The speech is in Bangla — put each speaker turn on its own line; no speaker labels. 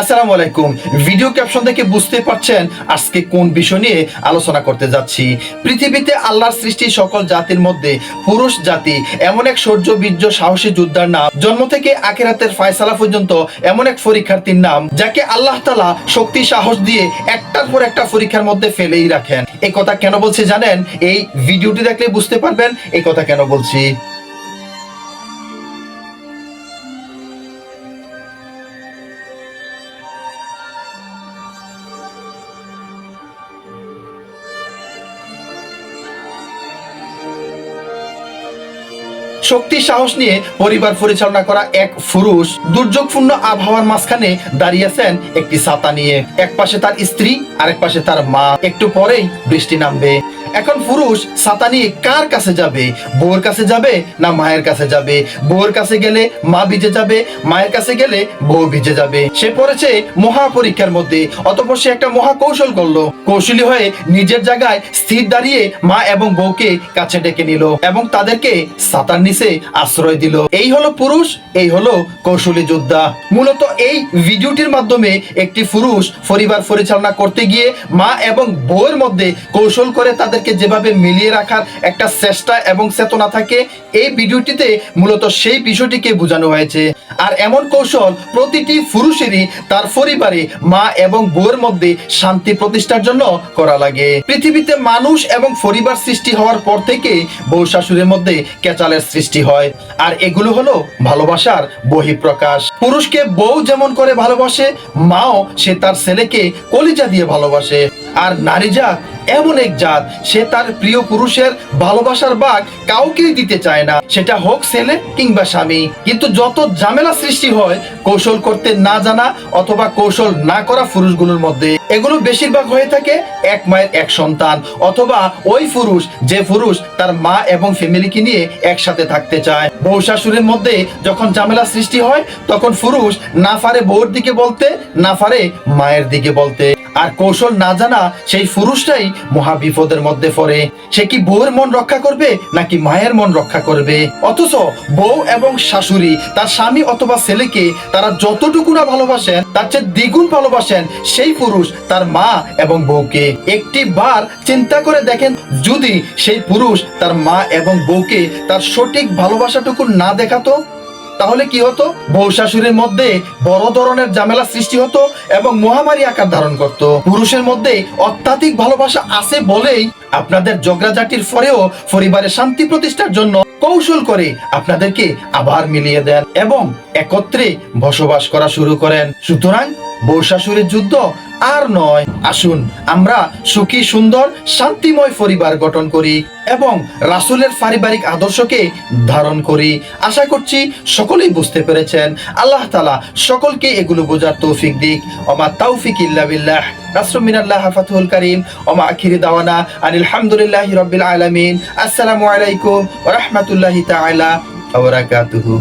আসসালামু আলাইকুম। ভিডিও ক্যাপশন দেখে বুঝতে পারছেন আজকে কোন বিষয় নিয়ে আলোচনা করতে যাচ্ছি। পৃথিবীতে আল্লাহর সৃষ্টি সকল জাতির মধ্যে পুরুষ জাতি, এমন এক সৌর্য, বীর্য, সাহসী যোদ্ধার নাম। জন্ম থেকে আখেরাতের ফয়সালা পর্যন্ত এমন এক পরীক্ষার্থীর নাম, যাকে আল্লাহ তালা শক্তি, সাহস দিয়ে একটার পর একটা পরীক্ষার মধ্যে ফেলেই রাখেন। এই কথা কেন বলছি জানেন? এই ভিডিওটি দেখলে বুঝতে পারবেন এই কথা কেন বলছি। শক্তি, সাহস নিয়ে পরিবার পরিচালনা করা এক পুরুষ দুর্যোগপূর্ণ আবহাওয়ার মাঝখানে দাঁড়িয়েছেন একটি ছাতা নিয়ে। এক পাশে তার স্ত্রী আরেক পাশে তার মা। একটু পরেই বৃষ্টি নামবে। এখন পুরুষ ছাতা নিয়ে কার কাছে যাবে? বউর কাছে যাবে না মায়ের কাছে যাবে? বউর কাছে গেলে মা ভিজে যাবে, মায়ের কাছে গেলে বউ ভিজে যাবে। সে পড়েছে মহা পরীক্ষার মধ্যে, অতপর সে একটা মহা কৌশল করল। কৌশলী হয়ে নিজের জায়গায় স্থির দাঁড়িয়ে মা এবং বউকে কাছে ডেকে নিল এবং তাদেরকে ছাতার নিচে আশ্রয় দিল। এই হলো পুরুষ, এই হলো কৌশলী যোদ্ধা। মূলত এই ভিডিওটির মাধ্যমে একটি পুরুষ পরিবার পরিচালনা করতে গিয়ে মা এবং বউয়ের মধ্যে কৌশল করে তাদেরকে যেভাবে মিলিয়ে রাখার একটা চেষ্টা এবং চেতনা থাকে, এই ভিডিওটিতে মূলত সেই বিষয়টিকে বোঝানো হয়েছে। আর এমন কৌশল প্রতিটি পুরুষেরই তার পরিবারে মা এবং বউয়ের মধ্যে শান্তি প্রতিষ্ঠার জন্য করা লাগে। পৃথিবীতে মানুষ এবং পরিবার সৃষ্টি হওয়ার পর থেকে বউ শাশুড়ির মধ্যে কেচালের সৃষ্টি হয়। আর এগুলো হলো ভালোবাসার বহিঃপ্রকাশ। পুরুষকে বউ যেমন করে ভালোবাসে, মাও সে তার ছেলেকে কলিজা দিয়ে ভালোবাসে। আর নারী জাত এমন এক জাত, সে তার প্রিয় পুরুষের ভালোবাসার বাঘ কাউকেই দিতে চায় না। সেটা হোক ছেলে কিংবা স্বামী। কিন্তু যত ঝামেলা সৃষ্টি হয় কৌশল করতে না জানা অথবা কৌশল না করা পুরুষগুলোর মধ্যে এগুলো বেশিরভাগ হয়ে থাকে এক মায়ের এক সন্তান অথবা ওই পুরুষ যে পুরুষ তার মা এবং ফ্যামিলিকে নিয়ে একসাথে থাকতে চায়। বউ শাশুড়ির মধ্যে যখন ঝামেলা সৃষ্টি হয়, তখন পুরুষ না পারে বউর দিকে বলতে, না পারে মায়ের দিকে বলতে। আর কৌশল না জানা সেই পুরুষটাই মহা বিপদের মধ্যে পড়ে। সে কি বউয়ের মন রক্ষা করবে, নাকি মায়ের মন রক্ষা করবে? অথচ বউ এবং শাশুড়ি তার স্বামী অথবা ছেলেকে তারা যতটুকু না ভালোবাসেন, তার চেয়ে দ্বিগুণ ভালোবাসেন সেই পুরুষ, তার মা এবং বউকে। একটি বার চিন্তা করে দেখেন, যদি সেই পুরুষ তার মা এবং বউকে তার সঠিক ভালোবাসাটুকু না দেখাতো, তাহলে কি হতো? বউ শাশুড়ির মধ্যে বড় ধরনের ঝামেলা সৃষ্টি হতো এবং মহামারী আকার ধারণ করত। পুরুষের মধ্যে অত্যাধিক ভালোবাসা আছে বলেই আপনাদের জগরাজাটির পরেও পরিবারের শান্তি প্রতিষ্ঠার জন্য কৌশল করে আপনাদেরকে আবার মিলিয়ে দেন এবং একত্রে বসবাস করা শুরু করেন। সুতরাং বৈশাসুরের যুদ্ধ আর নয়। আসুন, আমরা সুখী, সুন্দর, শান্তিময় পরিবার গঠন করি এবং রাসুলের পারিবারিক আদর্শকে ধারণ করি। আশা করছি সকলেই বুঝতে পেরেছেন। আল্লাহ তালা সকলকে এগুলো বোঝার তৌফিক দিক। অমা তৌফিক ইল্লা বিল্লাহ। নাসরুম মিনাল্লাহ ফাতহুল করিম। অমা আখিরি দাওয়ানা আনিল হামদুলিল্লাহি রাব্বিল আলামিন। আসসালামু আলাইকুম রাহমাতুল্লাহি তাআলা ওয়া বারাকাতুহু।